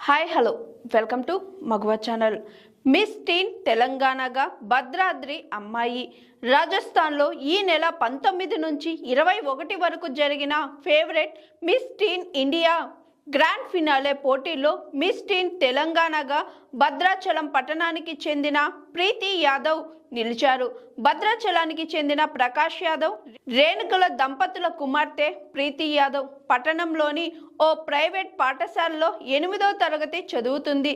Hi hello welcome to Maguva channel Miss Teen తెలంగాణగా Bhadradri అమ్మాయి రాజస్థాన్లో ఈ నెల పంతొమ్మిది నుంచి ఇరవై ఒకటి వరకు జరిగిన favourite Miss Teen India grand finale పోటీల్లో మిస్ టీన్ తెలంగాణగా భద్రాచలం పట్టణానికి చెందిన ప్రీతి యాదవ్ నిలిచారు. భద్రాచలానికి చెందిన ప్రకాష్ యాదవ్ రేణుకల దంపతుల కుమార్తె ప్రీతి యాదవ్ పట్టణంలోని ఓ ప్రైవేట్ పాఠశాలలో ఎనిమిదో తరగతి చదువుతుంది.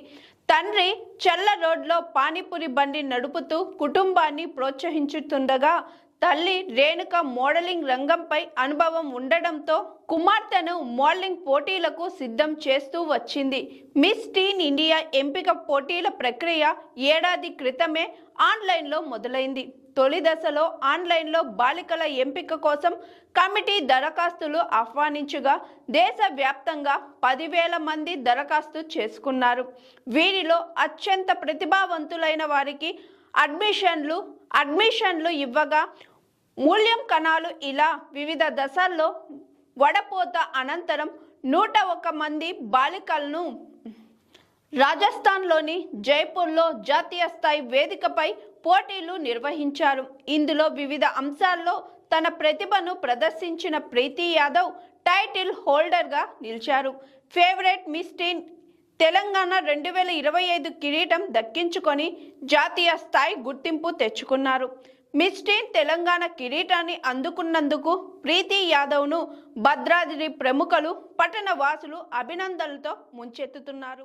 తండ్రి చెల్ల రోడ్లో పానీపూరి బండి నడుపుతూ కుటుంబాన్ని ప్రోత్సహించుతుండగా తల్లి రేణుక మోడలింగ్ రంగంపై అనుభవం ఉండడంతో కుమార్తెను మోడలింగ్ పోటీలకు సిద్ధం చేస్తూ వచ్చింది. మిస్ టీన్ ఇండియా ఎంపిక పోటీల ప్రక్రియ ఏడాది క్రితమే ఆన్లైన్లో మొదలైంది. తొలి దశలో ఆన్లైన్లో బాలికల ఎంపిక కోసం కమిటీ దరఖాస్తులు ఆహ్వానించగా దేశవ్యాప్తంగా పదివేల మంది దరఖాస్తు చేసుకున్నారు. వీరిలో అత్యంత ప్రతిభావంతులైన వారికి అడ్మిషన్లు అడ్మిషన్లు ఇవ్వగా మూల్యం కణాలు ఇలా వివిధ దశల్లో వడపోత అనంతరం నూట ఒక మంది బాలికలను రాజస్థాన్లోని జైపూర్లో జాతీయ స్థాయి వేదికపై పోటీలు నిర్వహించారు. ఇందులో వివిధ అంశాల్లో తన ప్రతిభను ప్రదర్శించిన ప్రీతి యాదవ్ టైటిల్ హోల్డర్గా నిలిచారు. ఫేవరెట్ మిస్టీన్ తెలంగాణ రెండు వేల ఇరవై ఐదు కిరీటం దక్కించుకొని జాతీయ స్థాయి గుర్తింపు తెచ్చుకున్నారు. మిస్ టీన్ తెలంగాణ కిరీటాన్ని అందుకున్నందుకు ప్రీతి యాదవ్ను భద్రాద్రి ప్రముఖులు పట్టణ వాసులు అభినందనలతో ముంచెత్తుతున్నారు.